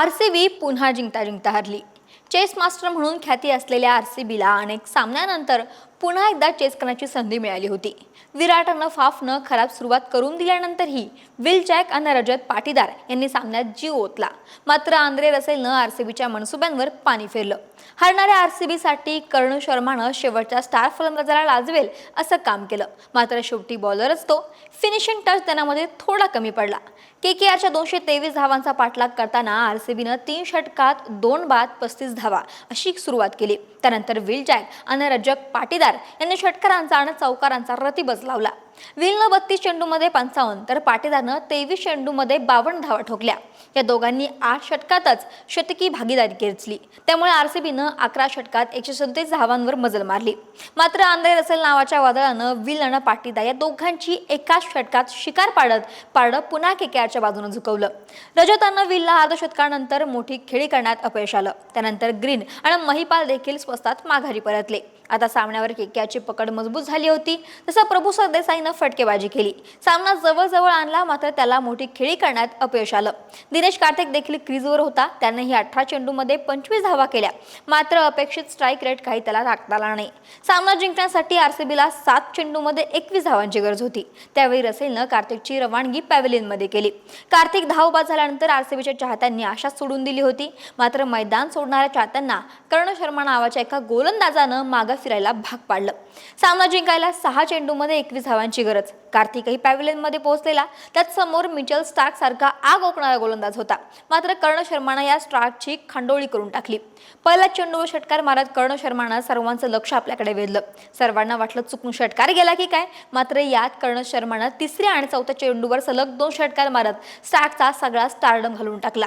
R C B पुन्हा जिंकता जिंकता हरली. चेस मास्टर म्हणून ख्याती असलेल्या आर सी बीला अनेक सामन्यानंतर पुन्हा एकदा चेस करण्याची संधी मिळाली होती. विराटनं फाफनं खराब सुरुवात करून दिल्यानंतरही विल जॅक आणि रजत पाटीदार यांनी सामन्यात जीव ओतला. मात्र आंद्रे रसेलनं आर सी बीच्या मनसुब्यांवर पाणी फिरलं. हरणाऱ्या आर सी बीसाठी कर्ण शर्मानं शेवटच्या स्टार फलंदाजाला लाजवेल असं काम केलं. मात्र शेवटी बॉलरच तो. फिनिशिंग टच देण्यामध्ये थोडा कमी पडला. के के आरच्या दोनशे तेवीस धावांचा पाठलाग करताना आर सी बीनं तीन षटकात दोन बाद पस्तीस धावा अशी सुरुवात केली. त्यानंतर विल जॅक आणि रजक पाटीदार यांनी षटकारांचा आणि चौकारांचा रतीबज लावला. विलनं बत्तीस चेंडूमध्ये पंचावन्न तर पाटीदारनं तेवीस चेंडूमध्ये बावन्न धावा ठोकल्या. या दोघांनी आठ षटकातच शतकी भागीदारी घेतली त्यामुळे आर सी बीनं अकरा षटकात एकशे सदतीस धावांवर मजल मारली. मात्र आंद्रे रसेल नावाच्या वादळानं विल आणि पाटीदार या दोघांची एकाच षटकात शिकार पाडत पाडं पुन्हा केकेआरच्या बाजूनं झुकवलं. रजतानं विलला अर्धशतकानंतर मोठी खेळी करण्यात अपयश आलं. त्यानंतर ग्रीन आणि महिपाल देखील स्वस्तात माघारी परतले. आता सामन्यावर केक्याची पकड मजबूत झाली होती. तसं प्रभू सरदेसाईनं फटकेबाजी केली. सामना जवळजवळ आणला मात्र त्याला मोठी खेळी करण्यात अपयश आलं. दिनेश कार्तिक देखील क्रीजवर होता. त्यानेही अठरा चेंडूमध्ये पंचवीस धावा केल्या. मात्र अपेक्षित स्ट्राईक रेट काही त्याला राखता आला नाही. सामना जिंकण्यासाठी आरसीबीला सात चेंडूमध्ये एकवीस धावांची गरज होती. त्यावेळी रसेलनं कार्तिकची रवानगी पॅव्हलियनमध्ये केली. कार्तिक धावबाद झाल्यानंतर आरसीबीच्या चाहत्यांनी आशा सोडून दिली होती. मात्र मैदान सोडणाऱ्या चाहत्यांना कर्ण शर्मा नावाच्या एका गोलंदाजानं मागं फिरायला भाग पाडलं. सामना जिंकायला सहा चेंडूमध्ये एकवीस धावांची गरज. कार्तिकही पॅव्हिलियनमध्ये पोहोचलेला. त्यात समोर मिचल स्टार्क सारखा आग ओकणारा गोलंदाज होता. मात्र कर्ण शर्मानं या स्टार्कची खंडोळी करून टाकली. पहिला चेंडूवर षटकार मारत कर्ण शर्मानं सर्वांचं लक्ष आपल्याकडे वेधलं. सर्वांना वाटलं चुकून षटकार गेला की काय? मात्र यात कर्ण शर्मानं तिसऱ्या आणि चौथ्या चेंडूवर सलग दोन षटकार मारत स्टार्कचा सगळा स्टारडम घालून टाकला.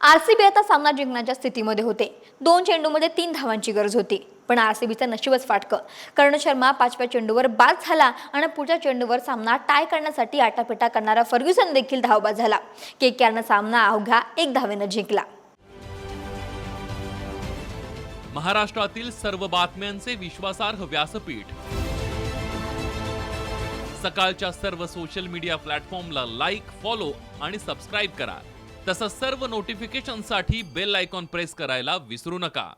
आरसीबी आता सामना जिंकण्याच्या स्थितीमध्ये होते. दोन चेंडूमध्ये तीन धावांची गरज होती. पण आरसीबीचं नशीबच फाटकं. कर्ण शर्मा पाचव्या चेंडूवर बाद झाला आणि पुढच्या चेंडूवर सामना टाय करण्यासाठी आटापिटा करणारा फर्ग्युसन देखील धावबा झाला. के केकेआरनं सामना अवघा एक धावेनं जिंकला. महाराष्ट्रातील सर्व बातम्यांचे विश्वासार्ह व्यासपीठ. सकाळच्या सर्व सोशल मीडिया प्लॅटफॉर्मला लाईक फॉलो आणि सबस्क्राईब करा. तसंच सर्व नोटिफिकेशनसाठी बेल आयकॉन प्रेस करायला विसरू नका.